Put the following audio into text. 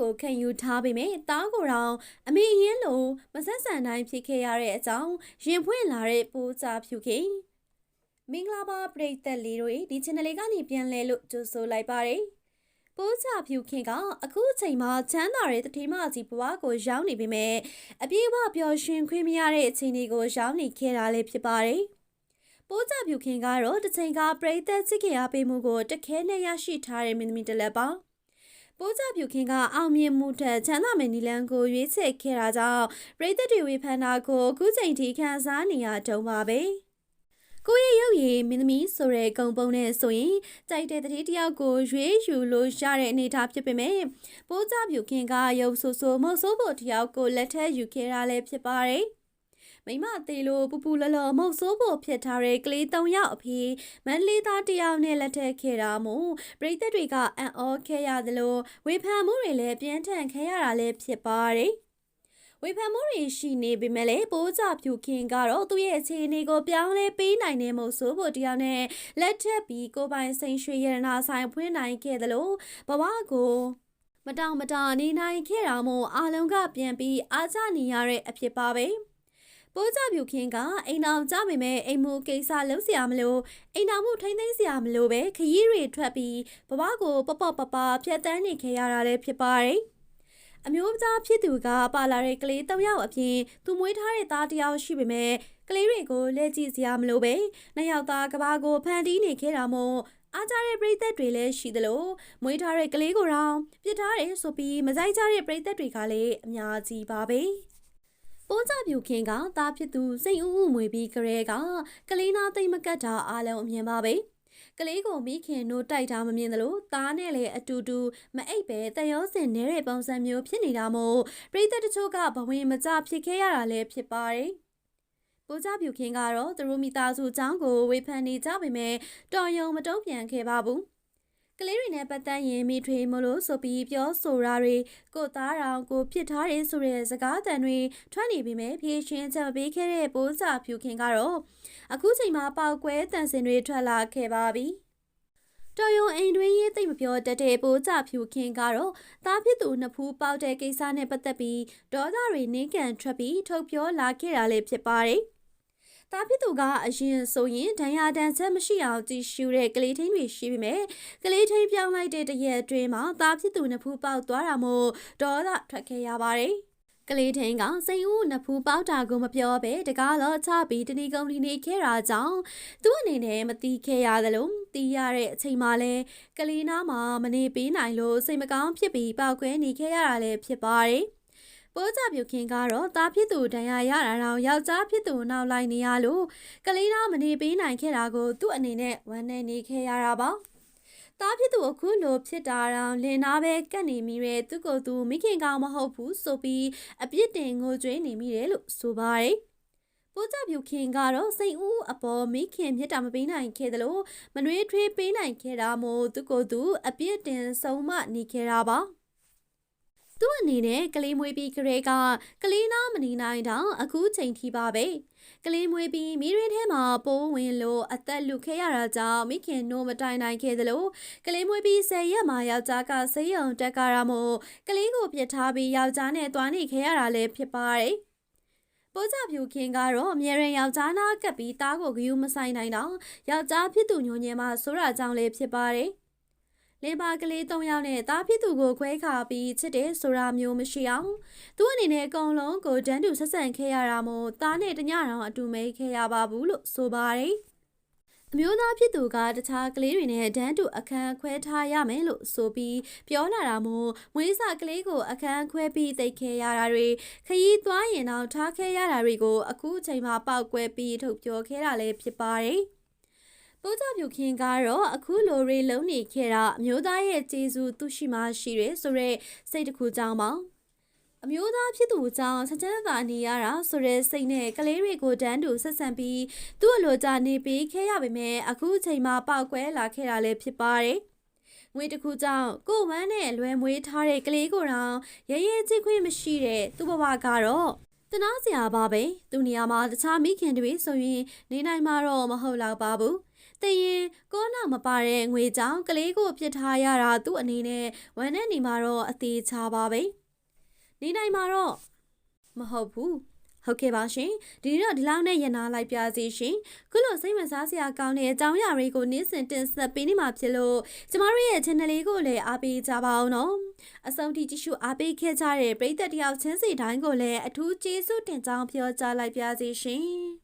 ကိုခံယူထားပေမဲ့တားကိုတော့အမေအရင်လိုမဆက်ဆန်တိုင်းဖြစ်ခဲ့ရတဲ့အကြောင်းရင်ဖွင့်လာတဲ့ပိုးစာဖြူခင်မင်္ဂလာပါပရိသတ်လေးတို့ဒီ channel လေးကနေပြန်လဲလို့ကြိုဆိုလိုက်ပါတယ်ပိုးစာဖြူခင်ကအခုအချိန်မှာချမ်းသာတဲ့တတိမကြီးဘဝကိုရောက်နေပေမဲ့အပြေးအဝပျော်ရွှင်ခွင့်မရတဲ့အခြေအနေကိုရောက်နေခဲ့တာလည်းဖြစ်ပါတယ်ပိုးကြပြူခင်ကတော့တစ်ချိန်ကပရိသတ်ချစ်ခင်အားပေးမှုကိုတခဲနဲ့ရရှိထားတဲ့မင်းသမီးတစ်လက်ပါ ပိုးကြပြူခင်ကအောင်မြင်မှုထက်ချမ်းသာမယ့်နီလန်ကိုရွေးချယ်ခဲ့တာကြောင့်ပရိသတ်တွေဝေဖန်တာကိုအခုချိန်ထိခံစားနေရတုံးပါပဲကိုရဲ့ရုပ်ရည်မင်းသမီးဆိုတဲ့ဂုံပုံနဲ့ဆိုရင်ကြိုက်တဲ့တတိတယောက်ကိုရွေးယူလို့ရတဲ့အနေအထားဖြစ်ပေမဲ့ပိုးကြပြူခင်ကရုပ်ဆိုးဆိုးမဟုတ်ဆိုးဖို့တယောက်ကိုလက်ထက်ယူခဲ့တာလည်းဖြစ်ပါတယ် မိမသေးလို့ပူပူလလမုတ်ဆိုးဖို့ဖြစ်ထားတဲ့ကလေး၃ယောက်အဖေမန္တလေးသားတစ်ယောက်နဲ့လက်ထပ်ခဲ့တာမို့ပြည်သက်တွေကအံ့ဩခဲ့ရသလိုဝေဖန်မှုတွေလည်းပြင်းထန်ခဲ့ရတာလည်းဖြစ်ပါတယ်ဝေဖန်မှုတွေရှိနေပေမဲ့လည်းပိုးကြဖြူခင်ကတော့သူ့ရဲ့အခြေအနေကိုပြောင်းလဲပေးနိုင်တဲ့မို့ဆိုဖို့တရားနဲ့လက်ထပ်ပြီးကိုပိုင်စိန်ရွှေရတနာဆိုင်ဖွင့်နိုင်ခဲ့သလိုဘဝကိုမတောင်မတာနေနိုင်ခဲ့တာမို့အားလုံးကပြန်ပြီးအားကျနေရတဲ့အဖြစ်ပါပဲ။ ပိုးကြပြူခင်းကအိမ်အောင်ကြပေမဲ့အိမ်မူကိစ္စလုံးစရာမလိုအိမ်အောင်မှုထိမ့်သိမ်းစရာမလိုပဲခရီးတွေထွက်ပြီးဘဝကိုပပပပဖြတ်တန်းနေခဲ့ရတာလည်းဖြစ်ပါတယ်အမျိုးသားဖြစ်သူကပါလာတဲ့ကလေး၃ယောက်အပြင်သူမွေးထားတဲ့သားတစ်ယောက်ရှိပေမဲ့ကလေးတွေကိုလက်ကြည့်စရာမလိုပဲနှစ်ယောက်သားကဘာကိုဖန်တီးနေခဲ့တာမို့အားကြတဲ့ပရိသတ်တွေလည်းရှိသလိုမွေးထားတဲ့ကလေးကိုတော့ပြစ်ထားတယ်ဆိုပြီးမဆိုင်ကြတဲ့ပရိသတ်တွေကလည်းအများကြီးပါပဲ။ ပိုးကြပြူခင်ကသားဖြစ်သူစိတ်ဥဥမွေပြီးကလေးကကလေးနာသိမ့်မကတ်တာအားလုံးအမြင်ပါပဲကလေးကိုမိခင်တို့တိုက်တာမမြင်သလိုသားနဲ့လည်းအတူတူမအိပ်ပဲတရောစင်နေတဲ့ပုံစံမျိုးဖြစ်နေတာမို့ပြည်သက်တချို့ကဘဝင်မကြဖြစ်ခဲ့ရတာလည်းဖြစ်ပါတယ်ပိုးကြပြူခင်ကတော့သူတို့မိသားစုအကြောင်းကိုဝေဖန်နေကြပေမဲ့တော်ရုံမတုံ့ပြန်ခဲ့ပါဘူး ကလေးတွေနဲ့ပတ်သက်ရင်မိထွေမလို့ဆိုပြီးပြောဆိုတာတွေကိုသားတော်ကိုပြစ်ထားတယ်ဆိုတဲ့စကားတန်တွေထွက်နေပြီးမြဲဖြည့်ရှင်ချက်ပေးခဲ့တဲ့ပိုးစာဖြူခင်ကတော့အခုချိန်မှာပေါက်ကွဲတန်စင်တွေထွက်လာခဲ့ပါပြီတော်ယုံအိမ်တွင်ရေးသိမ့်မပြောတတ်တဲ့ပိုးကြဖြူခင်ကတော့တားဖြစ်သူနှစ်ဖူးပေါက်တဲ့ကိစ္စနဲ့ပတ်သက်ပြီးဒေါသတွေနင်းကန်ထွက်ပြီးထုတ်ပြောလာခဲ့တာလည်းဖြစ်ပါတယ်။ တာဖြစ်သူကအရင်ဆိုရင်ဒဏ်ရာဒဏ်ချက်မရှိအောင်ကြည့်ရှုတဲ့ကလေးထင်းတွေရှိပေမဲ့ကလေးထင်းပြောင်းလိုက်တဲ့တရက်အတွင်းမှာတာဖြစ်သူနှစ်ဖူးပေါက်သွားတာမို့ဒေါသထွက်ခဲ့ရပါတယ်ကလေးထင်းကစိန်ဦးနဖူးပေါက်တာကိုမပြောဘဲတကားတော့ချပြီးတဏီကုံဒီနေခဲ့တာကြောင့်သူ့အနေနဲ့မတီးခဲ့ရသလိုတီးရတဲ့အချိန်မှလည်းကလေးနားမှာမနေပေးနိုင်လို့စိတ်မကောင်းဖြစ်ပြီးပောက်ကွဲနေခဲ့ရတာလည်းဖြစ်ပါတယ်။ ပိုးကြပြုခင်ကတော့တားဖြစ်သူဒဏ်ရာရတာတော့ယောက်ျားဖြစ်သူနောက်လိုက်နေရလို့ကလေးသားမနေပေးနိုင်ခဲ့တာကိုသူ့အနေနဲ့ဝမ်းနည်းနေခဲ့ရတာပါတားဖြစ်သူအခုလိုဖြစ်တာတော့လင်နာပဲကတ်နေမိတဲ့သူကိုယ်သူမိခင်ကောင်မဟုတ်ဘူးဆိုပြီးအပြစ်တင်ငိုကြွေးနေမိတယ်လို့ဆိုပါတယ်ပိုးကြပြူခင်ကတော့စိတ်ဦးအပေါ်မိခင်မြတ်တာမပေးနိုင်ခဲ့တယ်လို့မနှွေးထွေးပေးနိုင်ခဲ့တာမို့သူကိုယ်သူအပြစ်တင်ဆုံးမနေခဲ့တာပါ သူ့အနေနဲ့ကလေးမွေးပြီးကလေးကကလေးနာမနေနိုင်တော့အခုချိန်ထိပါပဲကလေးမွေးပြီးမိရင်းထဲမှာပိုးဝင်လို့အသက်လူခဲ့ရတာကြောင့်မိခင်နိုးမတိုင်နိုင်ခဲ့သလိုကလေးမွေးပြီးဆယ်ရက်မှာယောက်ျားကဆေးရုံတက်ကြရမို့ကလေးကိုပြစ်ထားပြီးယောက်ျားနဲ့တွားနေခဲ့ရတာလည်းဖြစ်ပါတယ်ပိုးကြဖြူခင်ကတော့အမြဲတမ်းယောက်ျားနာကပ်ပြီးသားကိုဂယုမဆိုင်နိုင်တော့ယောက်ျားဖြစ်သူညိုညင်မှဆိုးတာကြောင့်လည်းဖြစ်ပါတယ်။ လင်ပါကလေး၃ယောက်နဲ့တားဖြစ်သူကိုခွဲခါပြီးချစ်တယ်ဆိုတာမျိုးမရှိအောင်သူအနေနဲ့အကုန်လုံးကိုတန်းတူဆက်ဆံခဲ့ရတာမို့တားနဲ့တညတောင်အတူမဲခဲ့ရပါဘူးလို့ဆိုပါတယ်အမျိုးသားဖြစ်သူကတခြားကလေးတွေနဲ့ဒန်းတူအခန်းခွဲထားရမယ်လို့ဆိုပြီးပြောလာတာမို့မွေးစာကလေးကိုအခန်းခွဲပြီးသိခဲ့ရတာတွေခရီးသွားရင်တော့ထားခဲ့ရတာတွေကိုအခုအချိန်မှာပောက်ကွဲပြီးထုတ်ပြောခဲ့တာလည်းဖြစ်ပါတယ်။ ပိုးကြပြုခင်ကတော့အခုလိုရေလုံးနေခဲ့တာအမျိုးသားရဲ့ကျေးဇူးသူရှိမှရှိတယ်ဆိုတော့စိတ်တစ်ခုကြောင်းပါအမျိုးသားဖြစ်သူကြောင့်ချက်ချက်သာနေရတာဆိုတဲ့စိတ်နဲ့ကလေးတွေကိုတန်းတူဆက်ဆံပြီးသူ့အလိုကြနေပြီးခဲရပေမဲ့အခုချိန်မှာပောက်ကွဲလာခဲ့တာလည်းဖြစ်ပါတယ်ငွေတစ်ခုကြောင့်ကိုဝမ်းနဲ့လွယ်မွေးထားတဲ့ကလေးကိုတော့ရဲရဲချစ်ခွင့်မရှိတဲ့သူ့ဘဝကတော့တနာစရာပါပဲသူနေရာမှာတခြားမိခင်တွေဆိုရင်နေနိုင်မှာတော့မဟုတ်တော့ပါဘူး တတရင်ကောနာမပါတဲ့ငွေကြောင့်ကလေးကိုပြစ်ထားရတာသူ့အနေနဲ့ဝမ်းနဲ့နေမှာတော့အသေးချပါပဲနေနိုင်မှာတော့မဟုတ်ဘူးဟုတ်ကဲ့ပါရှင်ဒီနေ့တော့ဒီလောက်နဲ့ရနာလိုက်ပြစီရှင်ခုလိုစိတ်ဝင်စားစရာကောင်းတဲ့အကြောင်းအရာတွေကိုနေ့စဉ်တင်ဆက်ပေးနေမှာဖြစ်လို့ကျမတို့ရဲ့ channel လေးကိုလည်းအားပေးကြပါအောင်နော်အဆုံးထိကြည့်ရှုအားပေးခဲ့ကြတဲ့ပရိသတ်တယောက်ချင်းစီတိုင်းကိုလည်းအထူးကျေးဇူးတင်ကြောင်းပြောကြားလိုက်ပါစီရှင်